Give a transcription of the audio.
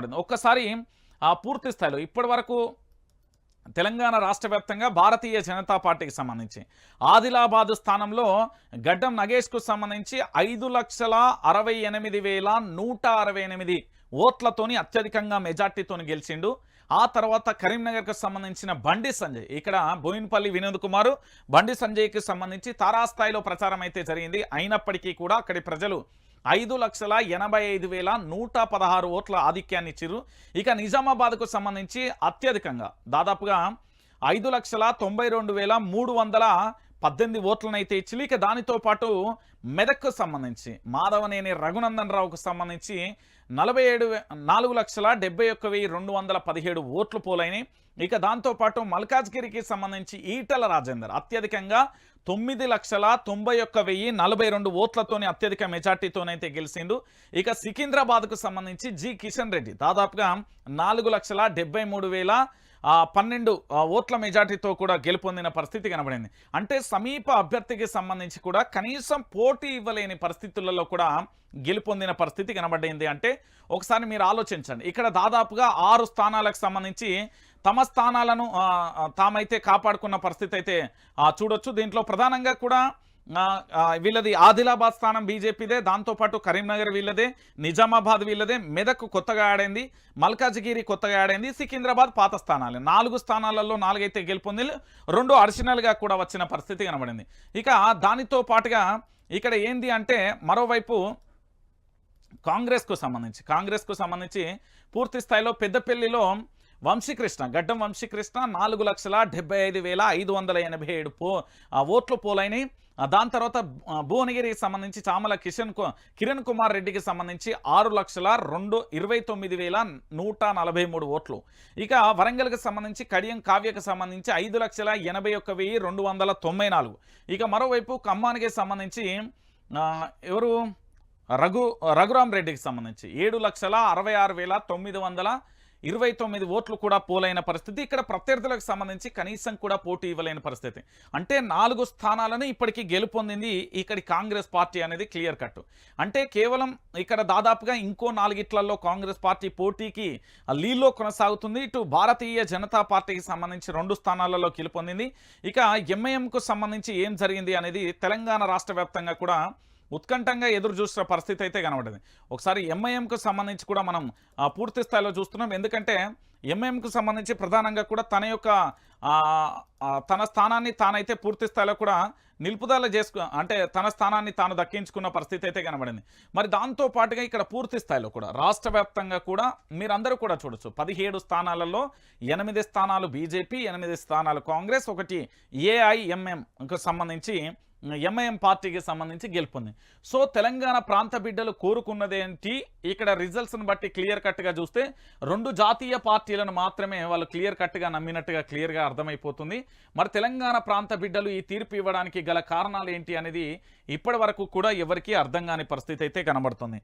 ఒక్కసారి ఆ పూర్తి స్థాయిలో ఇప్పటి వరకు తెలంగాణ రాష్ట్ర వ్యాప్తంగా భారతీయ జనతా పార్టీకి సంబంధించి ఆదిలాబాద్ స్థానంలో గడ్డం నగేష్కు సంబంధించి ఐదు లక్షల అరవై ఎనిమిది వేల నూట అరవై ఎనిమిది ఓట్లతోని అత్యధికంగా మెజార్టీతోని గెలిచిండు. ఆ తర్వాత కరీంనగర్కు సంబంధించిన బండి సంజయ్. ఇక్కడ బోయిన్పల్లి వినోద్ కుమారు బండి సంజయ్కి సంబంధించి తారాస్థాయిలో ప్రచారం అయితే జరిగింది. అయినప్పటికీ కూడా అక్కడి ప్రజలు ఐదు లక్షల ఎనభై ఐదు వేల నూట పదహారు ఓట్ల ఆధిక్యాన్ని ఇచ్చిర్రు ఇక నిజామాబాద్కు సంబంధించి అత్యధికంగా దాదాపుగా ఐదు లక్షల తొంభై రెండు వేల మూడు వందల పద్దెనిమిది ఓట్లనైతే ఇచ్చి ఇక దానితో పాటు మెదక్కు సంబంధించి మాధవనేని రఘునందన్ రావుకు సంబంధించి నలభై ఏడు నాలుగు లక్షల డెబ్బై ఒక్క వెయ్యి రెండు వందల పదిహేడు ఓట్లు పోలైనవి ఇక దాంతోపాటు మల్కాజ్గిరికి సంబంధించి ఈటల రాజేందర్ అత్యధికంగా తొమ్మిది లక్షల తొంభై ఒక్క వెయ్యి నలభై రెండు ఓట్లతోని అత్యధిక మెజార్టీతోనైతే గెలిచిండు ఇక సికింద్రాబాద్కు సంబంధించి జి కిషన్ రెడ్డి దాదాపుగా నాలుగు లక్షల డెబ్బై మూడు వేల పన్నెండు ఓట్ల మెజార్టీతో కూడా గెలుపొందిన పరిస్థితి కనబడింది. అంటే సమీప అభ్యర్థికి సంబంధించి కూడా కనీసం పోటీ ఇవ్వలేని పరిస్థితులలో కూడా గెలుపొందిన పరిస్థితి కనబడింది. అంటే ఒకసారి మీరు ఆలోచించండి. ఇక్కడ దాదాపుగా ఆరు స్థానాలకు సంబంధించి తమ స్థానాలను తామైతే కాపాడుకున్న పరిస్థితి అయితే చూడొచ్చు. దీంట్లో ప్రధానంగా కూడా వీళ్ళది ఆదిలాబాద్ స్థానం బీజేపీదే దాంతోపాటు కరీంనగర్ వీళ్ళదే నిజామాబాద్ వీళ్ళదే మెదక్ కొత్తగా ఆడైంది మల్కాజ్గిరి కొత్తగా ఆడైంది సికింద్రాబాద్ పాత స్థానాలు. నాలుగు స్థానాలలో నాలుగైతే గెలుపొంది రెండు అడిషనల్గా కూడా వచ్చిన పరిస్థితి కనబడింది. ఇక దానితో పాటుగా ఇక్కడ ఏంది అంటే మరోవైపు కాంగ్రెస్కు సంబంధించి కాంగ్రెస్కు సంబంధించి పూర్తి స్థాయిలో పెద్దపల్లిలో వంశీకృష్ణ గడ్డం వంశీకృష్ణ నాలుగు లక్షల డెబ్బై ఐదు వేల ఐదు వందల ఎనభై ఏడు పో ఆ, ఓట్లు పోలైనవి దాని తర్వాత భువనగిరికి సంబంధించి చామల కిషన్ కు- కిరణ్ కుమార్ రెడ్డికి సంబంధించి ఆరు లక్షల రెండు ఇరవై తొమ్మిది వేల నూట నలభై మూడు ఓట్లు. ఇక వరంగల్కి సంబంధించి కడియం కావ్యకు సంబంధించి ఐదు లక్షల ఎనభై ఒక్క వెయ్యి రెండు వందల తొంభై నాలుగు. ఇక మరోవైపు ఖమ్మానికి సంబంధించి ఎవరు? రఘు రఘురామ్ రెడ్డికి సంబంధించి ఏడు లక్షల అరవై ఆరు వేల తొమ్మిది వందల ఇరవై తొమ్మిది ఓట్లు కూడా పోలైన పరిస్థితి. ఇక్కడ ప్రత్యర్థులకు సంబంధించి కనీసం కూడా పోటీ ఇవ్వలేని పరిస్థితి. అంటే నాలుగు స్థానాలను ఇప్పటికీ గెలుపొందింది ఇక్కడి కాంగ్రెస్ పార్టీ అనేది క్లియర్ కట్. అంటే కేవలం ఇక్కడ దాదాపుగా ఇంకో నాలుగిట్లలో కాంగ్రెస్ పార్టీ పోటీకి లీలో కొనసాగుతుంది. ఇటు భారతీయ జనతా పార్టీకి సంబంధించి రెండు స్థానాలలో గెలుపొందింది. ఇక ఎంఐఎంకు సంబంధించి ఏం జరిగింది అనేది తెలంగాణ రాష్ట్ర వ్యాప్తంగా కూడా ఉత్కంఠంగా ఎదురు చూసిన పరిస్థితి అయితే కనబడింది. ఒకసారి ఎంఐఎంకు సంబంధించి కూడా మనం ఆ, పూర్తి స్థాయిలో చూస్తున్నాం. ఎందుకంటే ఎంఐఎంకు సంబంధించి ప్రధానంగా కూడా తన యొక్క తన స్థానాన్ని తానైతే పూర్తి స్థాయిలో కూడా నిలుపుదల చేసుకు అంటే తన స్థానాన్ని తాను దక్కించుకున్న పరిస్థితి అయితే కనబడింది. మరి దాంతో పాటుగా ఇక్కడ పూర్తి స్థాయిలో కూడా రాష్ట్ర వ్యాప్తంగా కూడా మీరందరూ కూడా చూడొచ్చు. పదిహేడు స్థానాలలో ఎనిమిది స్థానాలు బీజేపీ ఎనిమిది స్థానాలు కాంగ్రెస్ ఒకటి ఏఐఎంఎంకు సంబంధించి ఎంఐఎం పార్టీకి సంబంధించి గెలుపొంది. సో తెలంగాణ ప్రాంత బిడ్డలు కోరుకున్నదేంటి? ఇక్కడ రిజల్ట్స్ని బట్టి క్లియర్ కట్గా చూస్తే రెండు జాతీయ పార్టీలను మాత్రమే వాళ్ళు క్లియర్ కట్గా నమ్మినట్టుగా క్లియర్గా అర్థమైపోతుంది. మరి తెలంగాణ ప్రాంత బిడ్డలు ఈ తీర్పు ఇవ్వడానికి గల కారణాలు ఏంటి అనేది ఇప్పటి కూడా ఎవరికీ అర్థం కాని పరిస్థితి అయితే కనబడుతుంది.